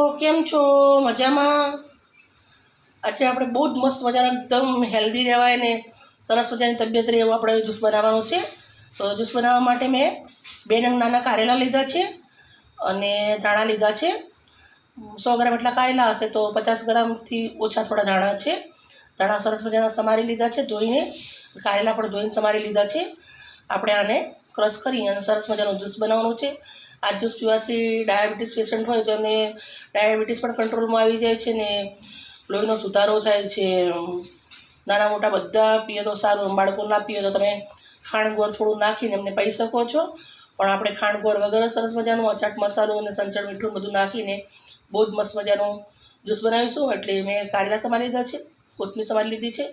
કેમ છો? મજામાં? આજે આપણે બહુ જ મસ્ત મજાના, એકદમ હેલ્ધી રહેવાય ને સરસ મજાની તબિયત રહે એવું આપણે જ્યુસ બનાવવાનું છે. તો જ્યુસ બનાવવા માટે મેં બે નંગ નાના કારેલા લીધા છે અને ધાણા લીધા છે. સો ગ્રામ એટલા કારેલા હશે તો પચાસ ગ્રામથી ઓછા થોડા ધાણા છે. ધાણા સરસ મજાના સમારી લીધા છે, ધોઈને કારેલા પણ ધોઈને સમારી લીધા છે. આપણે આને ક્રશ કરી અને સરસ મજાનો જ્યુસ બનાવવાનો છે. આ જ્યુસ પીવાથી ડાયાબિટીસ પેશન્ટ હોય તો એમને ડાયાબિટીસ પણ કંટ્રોલમાં આવી જાય છે ને લોહીનો સુધારો થાય છે. નાના મોટા બધા પીએ તો સારું, બાળકો ના પીએ તો તમે ખાંડગોળ થોડું નાખીને એમને પાઈ શકો છો. પણ આપણે ખાંડ વગેરે વગર સરસ મજાનું અચાટ મસાલો અને સંચળ મીઠું બધું નાખીને બહુ જ મસ્ત મજાનું જ્યુસ બનાવીશું. એટલે મેં કારેલા સમારી લીધા છે, કોથમીર સમારી લીધી છે.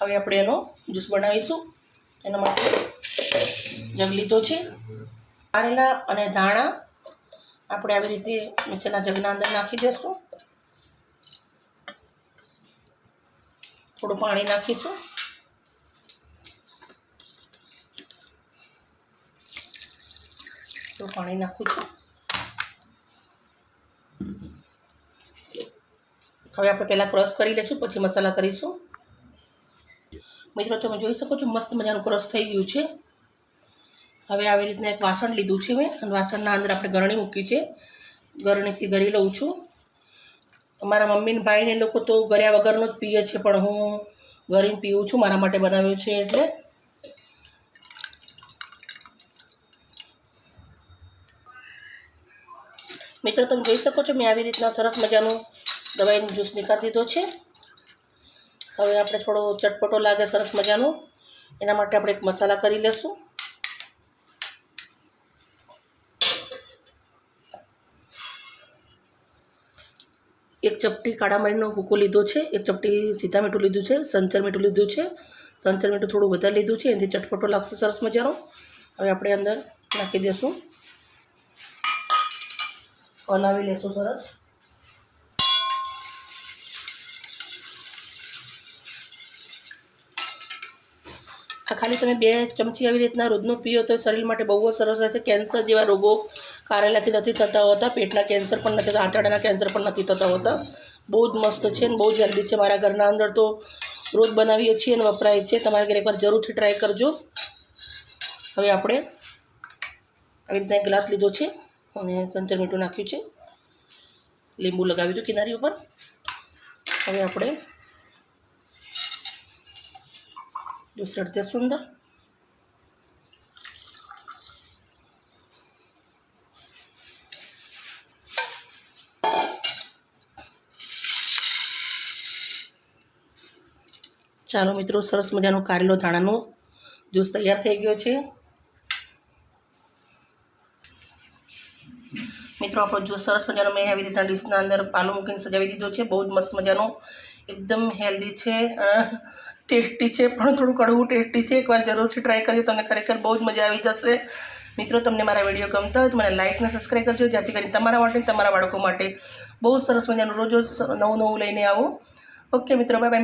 હવે આપણે એનો જ્યુસ બનાવીશું. એના માટે જગ લીધો છે. કારેલા અને ધાણા આપણે આવી રીતે નીચેના જગના અંદર નાખી દઈશું થોડું પાણી નાખીશું. થોડું પાણી નાખું છું હવે આપણે પહેલાં ક્રશ કરી લઈશું, પછી મસાલા કરીશું. મિત્રો, તમે જોઈ શકો છો મસ્ત મજાનું ક્રશ થઈ ગયું છે. હવે આવી રીતના એક વાસણ લીધું છે મેં. વાસણના અંદર આપણે ગરણી મૂકી છે. ગરણીથી ગરી લઉં છું. મારા મમ્મીને ભાઈને લોકો તો ગર્યા વગરનો જ પીએ છે, પણ હું ગરીને પીવું છું, મારા માટે બનાવ્યો છે એટલે. મિત્રો, તમે જોઈ શકો છો, મેં આવી રીતના સરસ મજાનું દવાઈનો જ્યુસ નીકાળી દીધો છે. હવે આપણે થોડો ચટપટો લાગે સરસ મજાનો. એના માટે આપણે એક મસાલા કરી લઈશું એક ચપટી કાળા મરીનો ભૂકો લીધો છે, એક ચપટી સીધા મીઠું લીધું છે, સંચર મીઠું લીધું છે, સંચર મીઠું થોડું વધારે લીધું છે, એનાથી ચટપટો લાગશે સરસ મજાનો. હવે આપણે અંદર નાખી દઈશું હલાવી લેશું સરસ. આ ખાલી તમે બે ચમચી આવી રીતના રોજનું પીઓ તો શરીર માટે બહુ જ સરસ રહેશે. કેન્સર જેવા રોગો કારેલાથી નથી થતા હોતા, પેટના કેન્સર પણ નથી આંતરડાના કેન્સર પણ નથી થતા હોતા. બહુ જ મસ્ત છે અને બહુ જ હેલ્ધી છે મારા ઘરના અંદર તો રોજ બનાવીએ છીએ અને વપરાય છે. તમારે ઘરે એકવાર જરૂરથી ટ્રાય કરજો. હવે આપણે આવી રીતના ગ્લાસ લીધો છે અને સંચર મીઠું નાખ્યું છે. લીંબુ લગાવ્યું દઉં કિનારી ઉપર. હવે આપણે જ્યુસ રડતે સુંદર ચાલો મિત્રો, સરસ મજાનો કારેલો ધાણાનો જ્યુસ તૈયાર થઈ ગયો છે. મિત્રો, આપણો જ્યુસ સરસ મજાનો મેં આવી રીતના ડીશના અંદર પાલો મૂકીને સજાવી દીધો છે. બહુ જ મસ્ત મજાનો, એકદમ હેલ્ધી છે ટેસ્ટી છે, પણ થોડું કડવું ટેસ્ટી છે. એકવાર જરૂરથી ટ્રાય કરજો, તમને ખરેખર બહુ જ મજા આવી જશે. મિત્રો, તમને મારા વીડિયો ગમતા હોય તો મને લાઇક અને સબસ્ક્રાઈબ કરજો, જેથી કરીને તમારા માટે તમારા બાળકો માટે બહુ સરસ મજાનું રોજ રોજ નવું નવું લઈને આવો. ઓકે મિત્રો બાય બાય